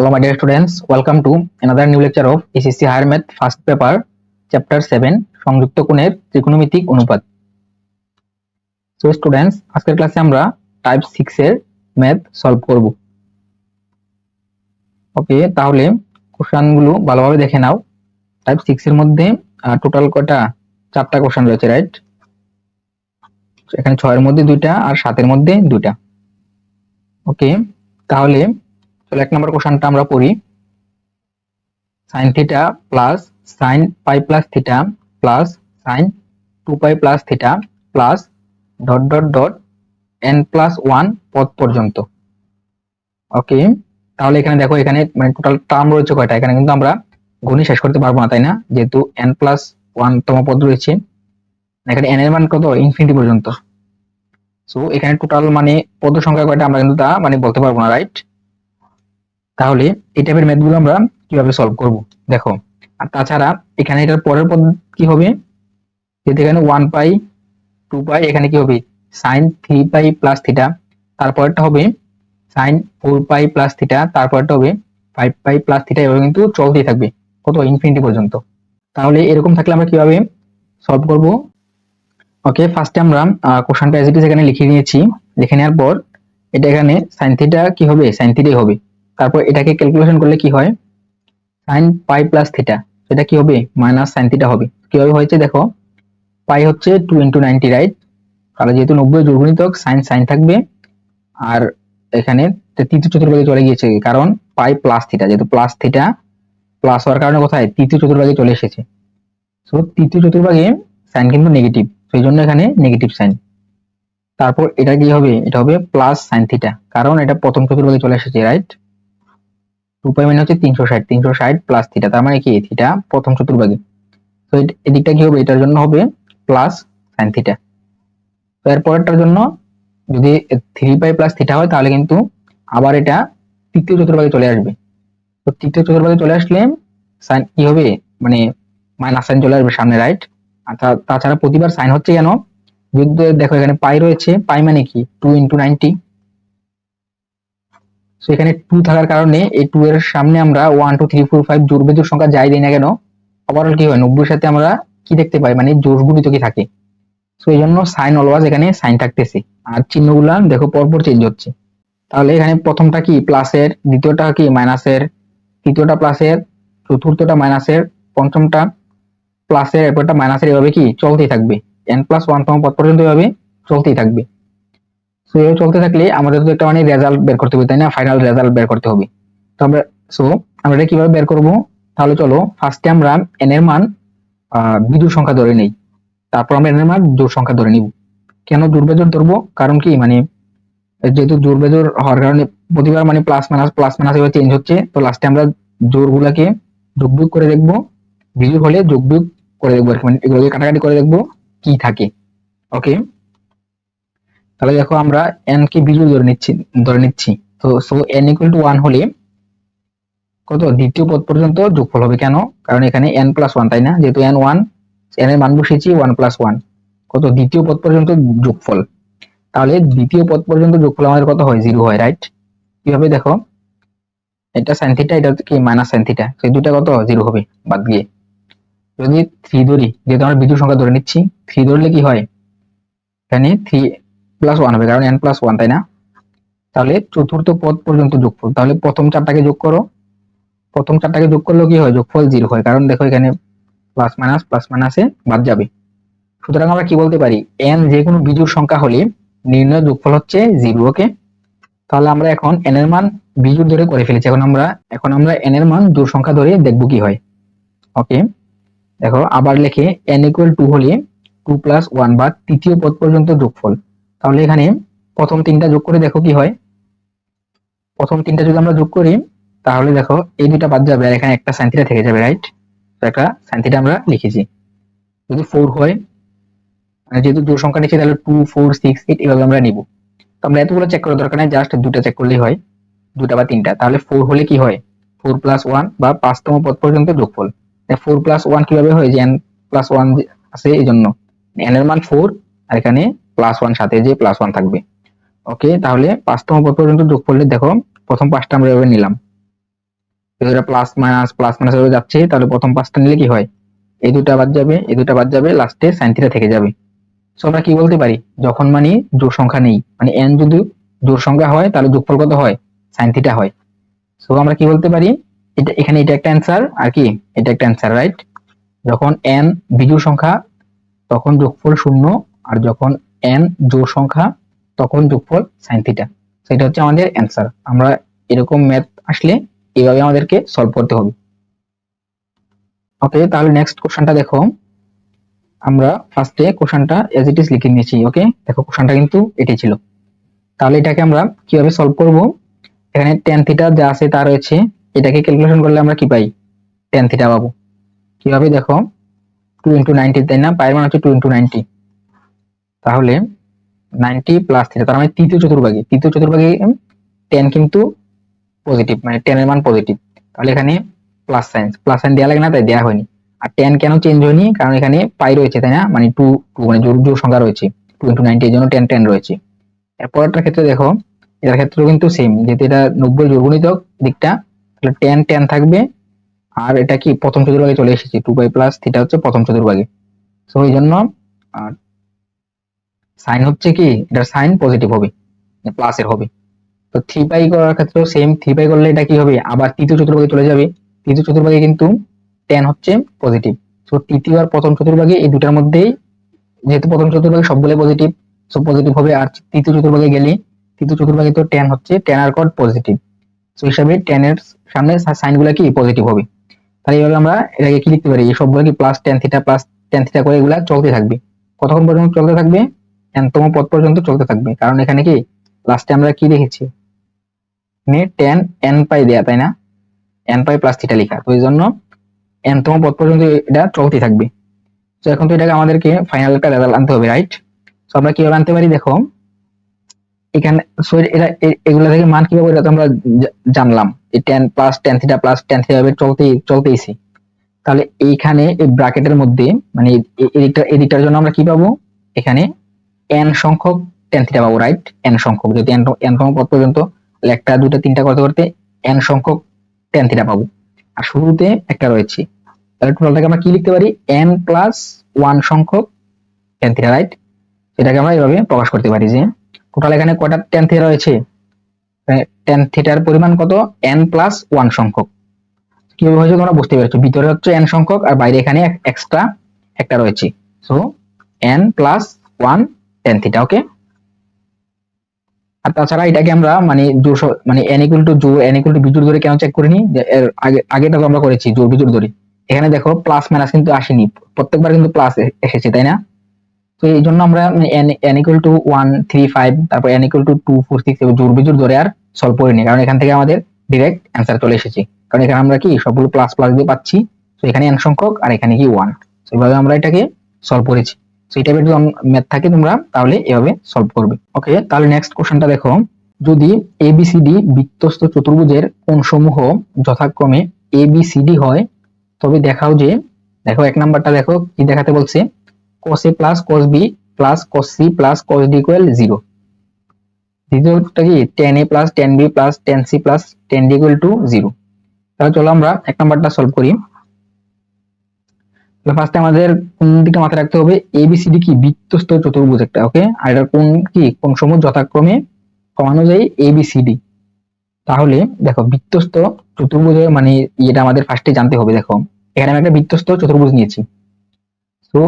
Hello, my dear students. Welcome to another new lecture of SSC Higher Math First Paper, Chapter 7, সংযুক্ত কোণের ত্রিকোণমিতিক অনুপাত। So students, আজকের ক্লাসে আমরা টাইপ 6 এর ম্যাথ সলভ করব। ওকে, তাহলে কোশ্চেনগুলো ভালোভাবে দেখে নাও। টাইপ 6 এর মধ্যে টোটাল কয়টা চারটা কোশ্চেন রয়েছে রাইট এখানে ছয়ের মধ্যে দুইটা আর সাতের মধ্যে দুইটা ওকে তাহলে চলো এক নম্বর কোশ্চেনটা আমরা পড়ি। Sine theta plus sine pi plus theta plus sine two pi plus theta plus dot dot dot n plus one পদ পর্যন্ত। ওকে তাহলে এখানে দেখো, এখানে মানে টোটাল টার্ম রয়েছে কয়টা? এখানে কিন্তু আমরা গুণই শেষ করতে পারব না, তাই না? যেহেতু এন প্লাস ওয়ান তম পদ রয়েছে। এখানে এন এর মান কত? ইনফিনিটি পর্যন্ত। সো এখানে টোটাল মানে পদ সংখ্যা কয়টা? আমরা কিন্তু তা মানে বলতে পারব না রাইট তাহলে এই টাইপের ম্যাথগুলো আমরা কীভাবে সলভ করব? দেখো, আর তাছাড়া এখানে এটার পরের পদ কি হবে? যেহেতু এখানে ওয়ান পাই টু পাই এখানে কি হবে? Sine three pi plus theta তারপরটা হবে sine four pi plus theta তারপরটা হবে ফাইভ পাই প্লাস থিটা এভাবে কিন্তু চলতেই থাকবে, কত ইনফিনিটি পর্যন্ত। তাহলে এরকম থাকলে আমরা কীভাবে সলভ করব? ওকে ফার্স্টে আমরা কোশ্চেনটা এজ ইট ইজ এখানে লিখে নিয়েছি। লিখে নেওয়ার পর, এটা এখানে সাইন থিটা কি হবে? সাইন থিটাই হবে। তারপর এটাকে ক্যালকুলেশন করলে কি হয়? সাইন পাই প্লাস থিটা সেটা কি হবে? মাইনাস সাইন থিটা হবে। কীভাবে হয়েছে দেখো? পাই হচ্ছে টু ইন্টু নাইনটি রাইট তাহলে যেহেতু নব্বই দুর্গুণিতক সাইন সাইন থাকবে। আর এখানে তৃতীয় চতুর্ভাগে চলে গিয়েছে, কারণ পাই প্লাস থিটা যেহেতু প্লাস থিটা প্লাস হওয়ার কারণে কোথায়? তৃতীয় চতুর্ভাগে চলে এসেছে। সো তৃতীয় চতুর্ভাগে সাইন কিন্তু নেগেটিভ সেই জন্য এখানে নেগেটিভ সাইন তারপর এটা কি হবে? এটা হবে প্লাস সাইন থিটা কারণ এটা প্রথম চতুর্ভাগে চলে এসেছে রাইট টু পাই মানে হচ্ছে তিনশো ষাট তিনশো ষাট প্লাস থিটা তার মানে কি? থিটা প্রথম চতুর্ভাগে। তো এদিকটা কি হবে? এটার জন্য হবে প্লাস সাইন থিটা তো এর পরেরটার জন্য যদি থ্রি পাই প্লাস থিটা হয়, তাহলে কিন্তু আবার এটা তৃতীয় চতুর্ভাগে চলে আসবে। তো তৃতীয় চতুর্ভাগে চলে আসলে সাইন কি হবে? মানে মাইনাস সাইন চলে আসবে সামনে রাইট আর তাছাড়া প্রতিবার সাইন হচ্ছে কেন? যদি দেখো এখানে পাই রয়েছে পাই মানে কি? টু ইন্টু নাইনটি সো এখানে টু থাকার কারণে এই টু এর সামনে আমরা one two three four five জোর সংখ্যা যাই দিই না কেন ওভারঅল কি হয়? নব্বই সাথে আমরা কি দেখতে পাই? মানে জোর গুণিত কি থাকে? সো এই জন্য সাইন অলওয়াজ এখানে সাইন থাকতেছে। আর চিহ্নগুলা দেখো পরপর চেঞ্জ হচ্ছে। তাহলে এখানে প্রথমটা কি? প্লাসের দ্বিতীয়টা কি? মাইনাসের তৃতীয়টা প্লাসের চতুর্থটা মাইনাসের পঞ্চমটা প্লাসের এরপরটা মাইনাসের এভাবে কি? চলতেই থাকবে। এন প্লাস ওয়ান তম পর্যন্ত এভাবে চলতেই থাকবে। সো এভাবে চলতে থাকলে আমাদের তো একটা মানে রেজাল্ট বের করতে হবে, তাই না? ফাইনাল রেজাল্ট বের করতে হবে। তো আমরা সো আমরা এটা কীভাবে বের করব? তাহলে চলো ফার্স্টে আমরা এন এর মান বিজোড় সংখ্যা ধরে নেই। তারপর আমরা এন এর মান জোড় সংখ্যা ধরে নিব। কেন জোড় বেজোড় ধরবো? কারণ কি মানে যেহেতু জোড় বেজোড় হওয়ার কারণে প্রতিবার মানে প্লাস মাইনাস প্লাস মাইনাস এভাবে চেঞ্জ হচ্ছে, তো লাস্টে আমরা জোর গুলাকে যোগ বিয়োগ করে দেখব। বিজোড় হলে যোগ বিয়োগ করে দেখব মানে এগুলোকে কাটাকাটি করে দেখব কি থাকে। ওকে তাহলে দেখো আমরা এন কে বিজু ধরে নিচ্ছি ধরে নিচ্ছি। তো so n equal to one হলে কত? দ্বিতীয় পদ পর্যন্ত যোগফল হবে কেন? কারণ এখানে এন প্লাস ওয়ান তাই না? যেহেতু এন ওয়ান এন এর মান বসিয়েছি ওয়ান প্লাস ওয়ান কত? দ্বিতীয় পদ পর্যন্ত যোগফল। তাহলে দ্বিতীয় পদ পর্যন্ত যোগফল আমাদের কত হয়? জিরো হয় রাইট কীভাবে দেখো? এটা সাইন থিটা এটা কি? মাইনাস সাইন থিটা সেই দুটা কত? জিরো হবে, বাদ দিয়ে। যদি থ্রি ধরি, যেহেতু আমরা বিজুর সংখ্যা ধরে নিচ্ছি থ্রি ধরলে কি হয়? এখানে থ্রি প্লাস ওয়ান হবে, কারণ এন প্লাস ওয়ান তাই না? তাহলে চতুর্থ পদ পর্যন্ত যোগফল, তাহলে প্রথম চারটাকে যোগ করো। প্রথম চারটাকে যোগ করলেও কি হয়? যোগফল জিরো হয়, কারণ দেখো এখানে প্লাস মাইনাস প্লাস মাইনাসে বাদ যাবে। সুতরাং আমরা কি বলতে পারি? এন যে কোনো বিজুর সংখ্যা হলে নির্ণয় যোগফল হচ্ছে জিরো ওকে তাহলে আমরা এখন এন এর মান বিজুর ধরে করে ফেলেছি। এখন আমরা এখন আমরা এন এর মান জোর সংখ্যা ধরে দেখব কি হয় ওকে দেখো, আবার লেখে এন ইকুয়াল টু হলে টু প্লাস ওয়ান বা তৃতীয় পদ পর্যন্ত যোগফল। তাহলে এখানে প্রথম তিনটা যোগ করে দেখো কি হয়। প্রথম তিনটা যদি আমরা যোগ করি, তাহলে দেখো এই দুইটা বাদ যাবে আর এখানে একটা সাইনথিটা থেকে যাবে রাইট তো একটা সাইনথিটা আমরা লিখেছি। যদি ফোর হয় মানে যেহেতু জোর সংখ্যা নিচ্ছি, তাহলে টু ফোর সিক্স এইট এভাবে আমরা নিব। তো আমরা এতগুলো চেক করার দরকার নেই জাস্ট দুটা চেক করলেই হয়, দুটা বা তিনটা। তাহলে ফোর হলে কি হয়? ফোর প্লাস ওয়ান বা পাঁচতম পদ পর্যন্ত যোগফল। ফোর প্লাস ওয়ান কীভাবে হয়? যে এন প্লাস ওয়ান আছে এই জন্য এন এর মান ফোর আর এখানে প্লাস ওয়ান সাথে যে প্লাস ওয়ান থাকবে। ওকে তাহলে পাঁচতম পদ পর্যন্ত যোগ করলে দেখো, প্রথম পাঁচটা আমরা এভাবে নিলাম। যেটা প্লাস মাইনাস প্লাস মাইনাস ভাবে যাচ্ছে, তাহলে প্রথম পাঁচটা নিলে কি হয়? এই দুটা বাদ যাবে এই দুটা বাদ যাবে লাস্টে সাইন থিটা থেকে যাবে। সো আমরা কি বলতে পারি? যখন মানে জোড় সংখ্যা নেই মানে এন যদি জোড় সংখ্যা হয়, তাহলে যোগফল কত হয়? সাইন থিটা হয়। সো আমরা কি বলতে পারি? এটা, এখানে এটা একটা অ্যান্সার আর কি? এটা একটা অ্যান্সার রাইট যখন এন বিজোড় সংখ্যা, তখন যোগফল শূন্য, আর যখন এন জোড় সংখ্যা, তখন যোগফল সাইন থিটা সেটা হচ্ছে আমাদের অ্যান্সার আমরা এরকম ম্যাথ আসলে এইভাবে আমাদেরকে সলভ করতে হবে। ওকে তাহলে নেক্সট কোশ্চেনটা দেখো। আমরা ফার্স্টে কোশ্চেনটা এজ ইট ইজ লিখে নিয়েছি ওকে দেখো কোশ্চেনটা কিন্তু এটাই ছিল। তাহলে এটাকে আমরা কীভাবে সলভ করব? এখানে টেন থিটা যা আছে তা রয়েছে। এটাকে ক্যালকুলেশন করলে আমরা কি পাই? টেন থিটা পাবো। কীভাবে দেখো? টু ইন্টু নাইনটি তাই না? পায়ের মান হচ্ছে টু ইন্টু নাইনটি তাহলে নাইনটি প্লাস থিটা তার মানে তৃতীয় চতুর্ভাগে। তৃতীয় চতুর্ভাগে টেন কিন্তু পজিটিভ মানে টেন এর মান পজিটিভ তাহলে এখানে প্লাস সাইন প্লাস সাইন দেওয়া লাগে না, তাই দেওয়া হয়নি। আর টেন কেন চেঞ্জ হয়নি? কারণ এখানে পাই রয়েছে, তাই না? মানে টু টু মানে জোর জোর সংখ্যা রয়েছে। টু ইন্টু নাইনটি এর জন্য টেন টেন রয়েছে। এরপরটার ক্ষেত্রে দেখো, এটার ক্ষেত্রেও কিন্তু সেম যেহেতু এটা নব্বই জোরগুণিতক দিকটা, তাহলে টেন টেন থাকবে। আর এটা কি, প্রথম চতুর্ভাগে চলে এসেছে। টু বাই প্লাস থিটা হচ্ছে প্রথম চতুর্ভাগে। সো এই জন্য সাইন হচ্ছে কি? এটার সাইন পজিটিভ হবে প্লাসের হবে। তো থ্রি পাই করার ক্ষেত্রেও সেম থ্রি পাই করলে এটা কি হবে? আবার তৃতীয় চতুর্ভাগে চলে যাবে। তৃতীয় চতুর্ভাগে কিন্তু টেন হচ্ছে পজিটিভ তো তৃতীয় আর প্রথম চতুর্ভাগে এই দুটার মধ্যেই যেহেতু প্রথম চতুর্ভাগে সবগুলো পজিটিভ সো পজিটিভ হবে। আর তৃতীয় চতুর্ভাগে গেলে, তৃতীয় চতুর্ভাগে তো টেন হচ্ছে টেন আর কট পজিটিভ তো হিসাবে টেন এর সামনে সাইনগুলা কি? পজিটিভ হবে। তাহলে এইভাবে আমরা এটাকে কি লিখতে পারি? এই সবগুলো কি plus tan theta plus tan theta করে এগুলা চলতে থাকবে। কতক্ষণ পর্যন্ত চলতে থাকবে? এনতম পদ পর্যন্ত চলতে থাকবে। কারণ এখানে কি? লাস্টে আমরা কি দেখেছি? মানে টেন এন পাই দেয়া, তাই না? এন পাই প্লাস থিটা লেখা। তো এই জন্য এনতম পদ পর্যন্ত এটা চলতে থাকবে। তো এখন তো এটাকে আমাদেরকে ফাইনাল একটা রেজাল্ট আনতে হবে রাইট তো আমরা কীভাবে আনতে পারি? দেখো, এখানে সো এটা এগুলা থেকে মান কীভাবে এটা আমরা জানলাম। এই tan plus tan theta plus tan theta ভাবে চলতে চলতেইছি। তাহলে এইখানে এই ব্র্যাকেটের মধ্যে মানে এদিকটা এদিকটার জন্য আমরা কি পাবো? এখানে এন সংখ্যক টেন থিটা পাবো রাইট এন সংখ্যক। যদি এন এন তম পদ পর্যন্ত একটা দুটা তিনটা করতে করতে এন সংখ্যক টেন থিটা পাবো। আর শুরুতে একটা রয়েছে। তাহলে টোটালটাকে আমরা কি লিখতে পারি? এন প্লাস ওয়ান সংখ্যক টেন থিটা রাইট এটাকে আমরা এইভাবে প্রকাশ করতে পারি যে টোটাল এখানে কয়টা টেন থিটা রয়েছে? টেন থিটার পরিমাণ কত? এন প্লাস ওয়ান সংখ্যক। কীভাবে হয়েছে তোমরা বুঝতে পেরেছ? ভিতরে হচ্ছে এন সংখ্যক, আর বাইরে এখানে এক্সট্রা একটা রয়েছে। So n plus one tan theta okay আর তাছাড়া এটাকে আমরা মানে জোর মানে এন ইকুয়াল টু জোর এন ইকুয়াল টু বিজোড় ধরে কেন চেক করিনি? এর আগে আগেটা তো আমরা করেছি জোর বিজোড় ধরে। এখানে দেখো প্লাস মাইনাস কিন্তু আসেনি। প্রত্যেকবার কিন্তু প্লাস এসেছে, তাই না? তো এই জন্য আমরা n equal to one three five তারপর n equal to two four six জোর বিজোড় ধরে আর সলভ করিনি কারণ এখান থেকে আমাদের ডিরেক্ট অ্যান্সার চলে এসেছে। কারণ এখানে আমরা কি, সবগুলো প্লাস প্লাস দিয়ে পাচ্ছি। তো এখানে এন সংখ্যক আর এখানে কি ওয়ান এইভাবে আমরা এটাকে সলভ করেছি। তো যদি ম্যাথ থাকে তোমরা, তাহলে এভাবে সলভ করবে। ওকে তাহলে নেক্সট কোশ্চেনটা দেখো। যদি এ এবিসিডি বৃত্তস্থ চতুর্ভুজের কোন সমূহ যথাক্রমে এ এবিসিডি হয়, তবে দেখাও যে, দেখো এক নাম্বারটা দেখো, কি দেখাতে বলছে? cos a plus cos b plus cos c plus cos d equal zero দ্বিতীয়টা কি? tan a plus tan b plus tan c প্লাস d ইকুয়াল টু জিরো তাহলে চলো আমরা এক নাম্বারটা সলভ করি। ফার্স্টে আমাদের কোন দিকে মাথায় রাখতে হবে? এবিসিডি কি? বৃত্তস্থ চতুর্ভুজ একটা ওকে আর এটার কোন কি? কোন সমূহ যথাক্রমে ক্রমানুযায়ী এবিসিডি তাহলে দেখো বৃত্তস্থ চতুর্ভুজে মানে এটা আমাদের ফার্স্টে জানতে হবে, দেখো। এখানে আমি একটা বৃত্তস্থ চতুর্ভুজ নিয়েছি। তো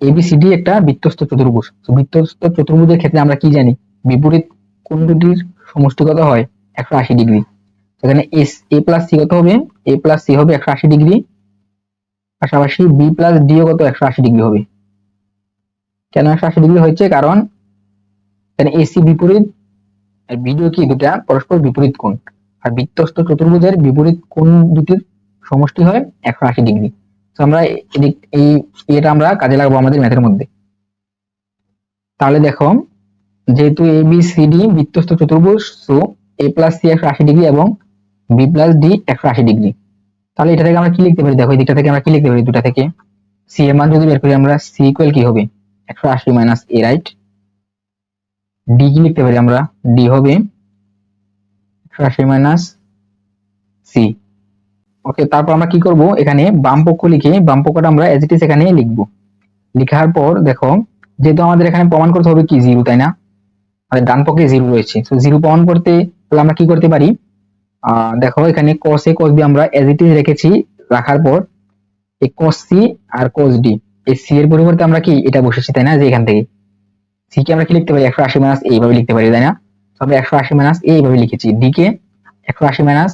এবিসিডি একটা বৃত্তস্থ চতুর্ভুজ। তো বৃত্তস্থ চতুর্ভুজের ক্ষেত্রে আমরা কি জানি? বিপরীত কোন দুটির সমষ্টি কত হয়? একশো আশি ডিগ্রি। এখানে এস এ প্লাস সি কত হবে? এ প্লাস সি হবে একশো আশি ডিগ্রি। পাশাপাশি বি প্লাস ডিও কত? একশো আশি ডিগ্রি হবে। কেন একশো আশি ডিগ্রি হয়েছে? কারণ এখানে এসি বিপরীত আর বিডিও কি? দুটা পরস্পর বিপরীত কোণ। আর বৃত্তস্থ চতুর্ভুজের বিপরীত কোণ দুটির সমষ্টি হয় একশো আশি ডিগ্রি তো আমরা এই এটা আমরা কাজে লাগাবো আমাদের ম্যাথের মধ্যে। তাহলে দেখো, যেহেতু এ বি সি ডি বৃত্তস্থ চতুর্ভুজ সো এ প্লাস সি একশো আশি ডিগ্রি এবং বি প্লাস ডি একশো আশি ডিগ্রি তাহলে এটা থেকে আমরা কি লিখতে পারি? দেখো, এই দিকটা থেকে আমরা কি লিখতে পারি? দুটা থেকে। সি এর মান যদি বের করি, আমরা সি ইকুয়াল কি হবে? একশো আশি মাইনাস এ রাইট ডি কি লিখতে পারি আমরা? ডি হবে একশো আশি মাইনাস সি ওকে তারপর আমরা কি করব? এখানে বাম পক্ষ লিখে, বাম পক্ষটা আমরা এজ ইট ইজ এখানে লিখব। লেখার পর, দেখো, যেহেতু আমাদের এখানে প্রমাণ করতে হবে কি? জিরো তাই না? আমাদের ডান পক্ষে জিরো রয়েছে। তো জিরো প্রমাণ করতে তাহলে আমরা কি করতে পারি? দেখো, এখানে cos a, cos b আমরা এজ ইট ইজ রেখেছি, রাখার পর এই cos c আর cos d এই c এর পরিবর্তে আমরা কি, এটা বসেছি, তাই না, যে এখান থেকে? C কে আমরা কি লিখতে পারি? একশো আশি মাইনাস এইভাবে লিখতে পারি, তাই না? তো আমরা একশো আশি মাইনাস এইভাবে লিখেছি। D কে একশো আশি মাইনাস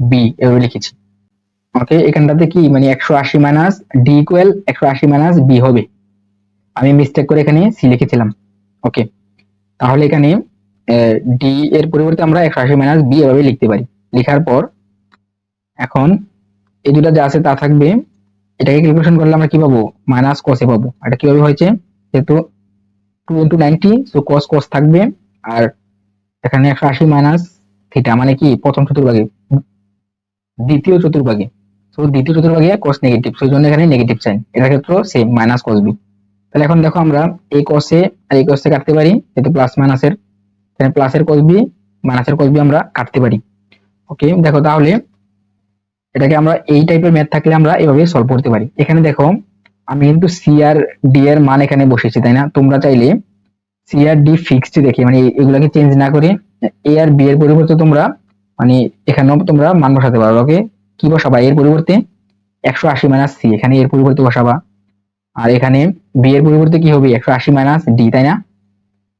b এভাবে লিখেছি। ওকে এখানটাতে কি মানে একশো আশি মাইনাস ডি ইকুয়াল একশো আশি মাইনাস বি হবে। আমি মিস্টেক করে এখানে সি লিখেছিলাম। ওকে তাহলে এখানে ডি এর পরিবর্তে আমরা একশো আশি মাইনাস বি এভাবে লিখতে পারি। লেখার পর এখন এই দুটা যা আছে তা থাকবে। এটাকে ক্যালকুলেশন করলে আমরা কি পাবো? মাইনাস কসে পাবো। এটা কীভাবে হয়েছে? যেহেতু two into ninety so cos cos থাকবে। আর এখানে একশো আশি মাইনাস থিটা মানে কি? প্রথম চতুর্ভাগে। দ্বিতীয় চতুর্ভাগে। তো দ্বিতীয় চতুর্ভাগে cos নেগেটিভ সেই জন্য এখানে নেগেটিভ সাইন এটার ক্ষেত্রে সেম মাইনাস cos b তাহলে এখন দেখো আমরা এই এ আর এই এ কাটতে পারি। যেহেতু প্লাস মাইনাসের এখানে প্লাসের cos b মাইনাসের cos b আমরা কাটতে পারি। ওকে দেখো তাহলে এটাকে আমরা এই টাইপের ম্যাথ থাকলে আমরা এভাবে সলভ করতে পারি। এখানে দেখো, আমি কিন্তু সি আর ডি এর মান এখানে বসেছি তাই না? তোমরা চাইলে সি আর ডি ফিক্সড দেখে মানে এগুলাকে চেঞ্জ না করে এ আর বি এর পরিবর্তে তোমরা মানে এখানেও তোমরা মান বসাতে পারো ওকে কি বসাবা? এর পরিবর্তে একশো আশি মাইনাস সি এখানে এর পরিবর্তে বসাবা। আর এখানে বি এর পরিবর্তে কি হবে? একশো আশি মাইনাস ডি তাই না?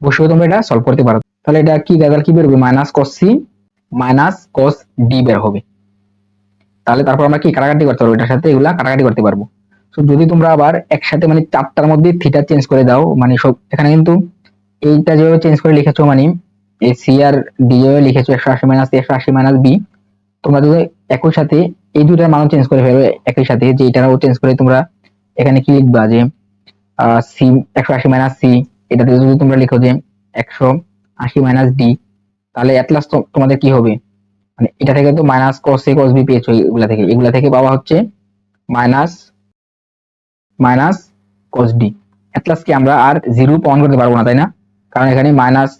বসেও তোমরা এটা সলভ করতে পারো। তাহলে এটা কি রেজাল্ট কি বেরোবে minus cos C minus cos D বের হবে। তাহলে তারপর আমরা কি কাটাকাটি করতে পারব? এটার সাথে এগুলা কাটাকাটি করতে পারব। তো যদি তোমরা আবার একসাথে মানে চারটার মধ্যে থিটা চেঞ্জ করে দাও মানে সব এখানে কিন্তু এইটা যেভাবে চেঞ্জ করে লিখেছো মানে এই সি আর ডি যেভাবে লিখেছো, একশো আশি মাইনাস একশো আশি মাইনাস বি তোমরা যদি একই সাথে এই দুটার মানও চেঞ্জ করে ফেলবে একই সাথে যে এটারও চেঞ্জ করে তোমরা এখানে কি লিখবা যে সি একশো আশি মাইনাস সি এটাতে যদি তোমরা লিখো যে একশো আশি মাইনাস ডি তাহলে অ্যাট লাস্ট তোমাদের কি হবে? মানে এটা থেকে তো মাইনাস কস এ কস বি পেয়েছ এগুলা থেকে। এগুলা থেকে পাওয়া হচ্ছে minus minus cos D at last কি আমরা আর জিরো প্রমাণ করতে পারব না, তাই না? কারণ এখানে মাইনাস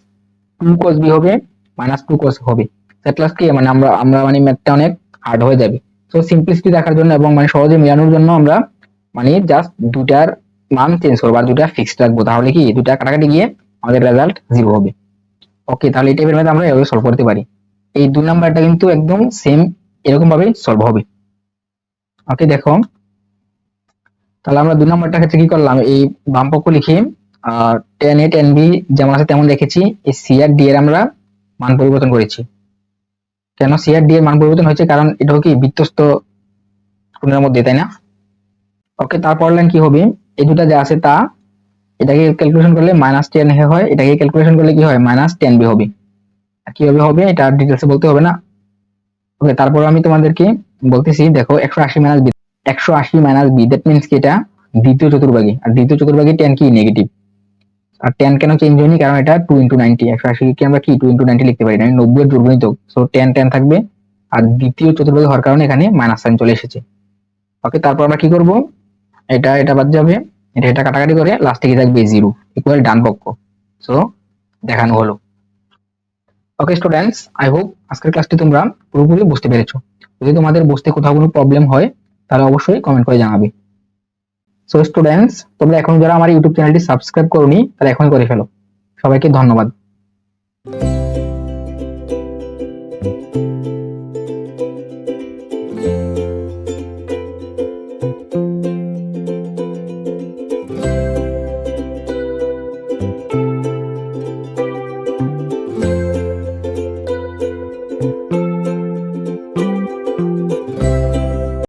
টু কস বি হবে মাইনাস টু কস হবে। অ্যাট লাস্ট কি মানে আমরা আমরা মানে ম্যাথটা অনেক হার্ড হয়ে যাবে। তো সিম্পলিসিটি দেখার জন্য এবং মানে সহজে মেলানোর জন্য আমরা মানে জাস্ট দুটার মান চেঞ্জ করব আর দুটা ফিক্সড রাখব। তাহলে কি, দুটা কাটাকাটি গিয়ে আমাদের রেজাল্ট জিরো হবে। ওকে তাহলে এই টাইপের ম্যাথ আমরা এভাবে সলভ করতে পারি। এই দুই নাম্বারটা কিন্তু একদম সেম এরকম ভাবে সলভ হবে। ওকে দেখো। তাহলে আমরা দুই নাম্বারটা ক্ষেত্রে কি করলাম? এই বাম পক্ষ লিখে টেন এ টেন বি যেমন আছে তেমন লিখেছি এই সি আর ডি এর আমরা মান পরিবর্তন করেছি। কেন? সি আর ডি এর মান পরিবর্তন হয়েছে কারণ এটাও কি বৃত্তস্ত কোণের মধ্যে, তাই না? ওকে তারপর লাইন কি হবে? এই দুটা যা আছে তা এটাকে ক্যালকুলেশন করলে মাইনাস টেন হয়, এটাকে ক্যালকুলেশন করলে কি হয়? মাইনাস টেন বি হবে। কীভাবে হবে? এটা ডিটেলসে বলতে হবে না। ওকে তারপর আমি তোমাদেরকে বলতেছি, দেখো, একশো আশি মাইনাস বি একশো আশি মাইনাস বি দ্যাট মিনস কি এটা? দ্বিতীয় চতুর্ভাগে। আর দ্বিতীয় চতুর্ভাগে টেন কি নেগেটিভ আর টেন কেন চেঞ্জ হয়নি? কারণ এটা টু ইন্টু নাইনটি একশো আশি কে আমরা কি টু ইন্টু নাইনটি লিখতে পারি? না নব্বই এর দুর্গণিত সো টেন টেন থাকবে। আর দ্বিতীয় চতুর্ভাগে হওয়ার কারণে এখানে মাইনাস সাইন চলে এসেছে। ওকে তারপর আমরা কি করব? এটা এটা বাদ যাবে। এটা এটা কাটাকাটি করে লাস্টে কি থাকবে? জিরো ইকুয়াল ডান পক্ষ। সো দেখানো হলো। ওকে স্টুডেন্টস আই হোপ আজকের ক্লাসটি তোমরা পুরোপুরি বুঝতে পেরেছ। যদি তোমাদের বুঝতে কোথাও কোনো প্রবলেম হয়, তাহলে অবশ্যই কমেন্ট করে জানাবে। সো স্টুডেন্টস তোমরা এখন যারা আমার ইউটিউব চ্যানেলটি সাবস্ক্রাইব করোনি তাহলে এখনই করে ফেলো। সবাইকে ধন্যবাদ।